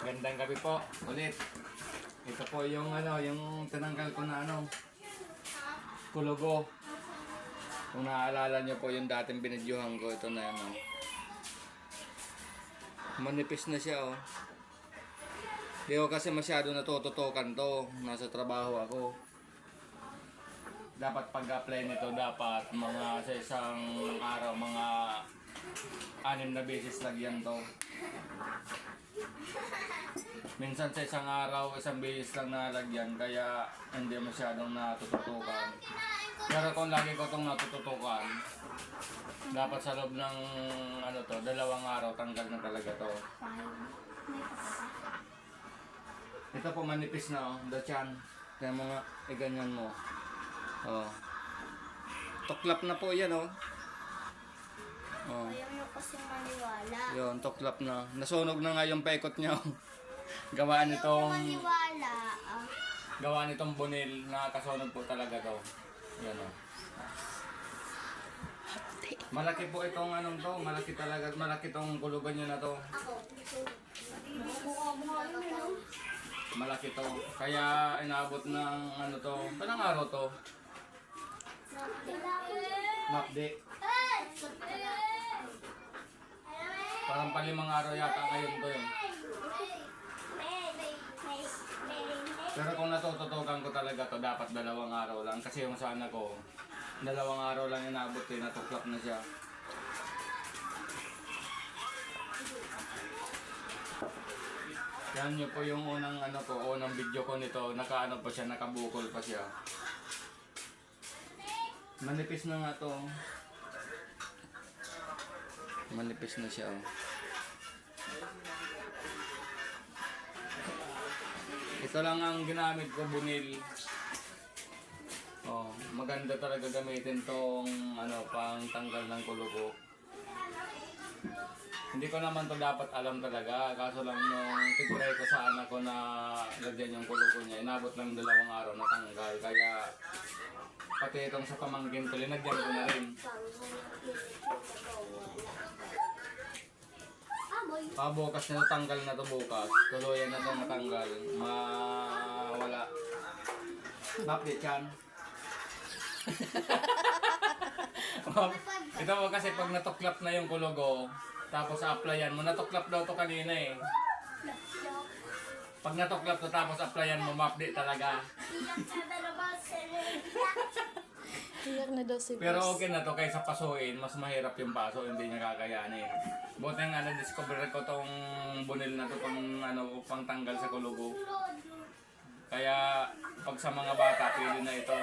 Gandang gabi po, ulit. Ito po yung ano, yung tinanggal ko na ano, kulugo. Kung naaalala nyo po yung dating binidyohan ko, ito na ano. Manipis na siya oh. Di ko kasi masyado natututukan to. Nasa trabaho ako. Dapat pag-apply nito, dapat mga sa isang araw, mga anim na beses lagyan to. Minsan sa isang araw, isang beses lang nalagyan, kaya hindi masyadong natututukan. Pero kung lagi ko itong natututukan, dapat sa loob ng ano to, dalawang araw tanggal na talaga to. Ito po manipis na oh, dachan. Kaya mga eh, ganyan mo. Oh. Tuklap na po yan oh. Oh. Ayaw nyo kasi maniwala. Yun, tuklap na. Nasunog na nga yung paikot niya. Gawa nitong maniwala. Ah, gawa nitong bunil na kasunog po talaga to. Yan oh. Malaki po itong anong to, malaki talaga, malaki tong kulugan niya na to. Malaki to. Kaya inabot ng ano to, kanang araw to. Mapde. Parang palimang araw yata ngayon to yun. Pero kung natututukan ko talaga to, dapat dalawang araw lang. Kasi yung sana ko, dalawang araw lang inabot eh, natuklap na siya. Yan yun po yung unang ano ko, unang video ko nito, nakaano pa siya, nakabukol pa siya. Manipis na nga to. Manipis na siya. Oh. Ito lang ang ginamit ko, bunil. Oh, maganda talaga gamitin tong ano, pang tanggal ng kulugo. Hindi ko naman to dapat alam talaga, kaso lang nung tigray ko sa anak ko na lagyan yung kulugo niya, inabot lang dalawang araw na tanggal. Kaya pati itong sa pamangkin ko, linagyan ko na rin. Ah, bukas na tanggal na to bukas. Tuluyan na to matanggal. Mawala. Bakit yan? Ito mo kasi pag natuklap na yung kulugo, tapos applyan mo, natuklap daw to kanina eh. Pag natuklap to tapos applyan mo, mapdi talaga. Iyak na daw si Pero boss. okay na to kaysa pasuin, mas mahirap yung paso, hindi niya kakayanin. Buti nga na-discover ko tong bunil na to pang, ano, pang tanggal sa kulugo. Kaya pag sa mga bata, pwede na ito.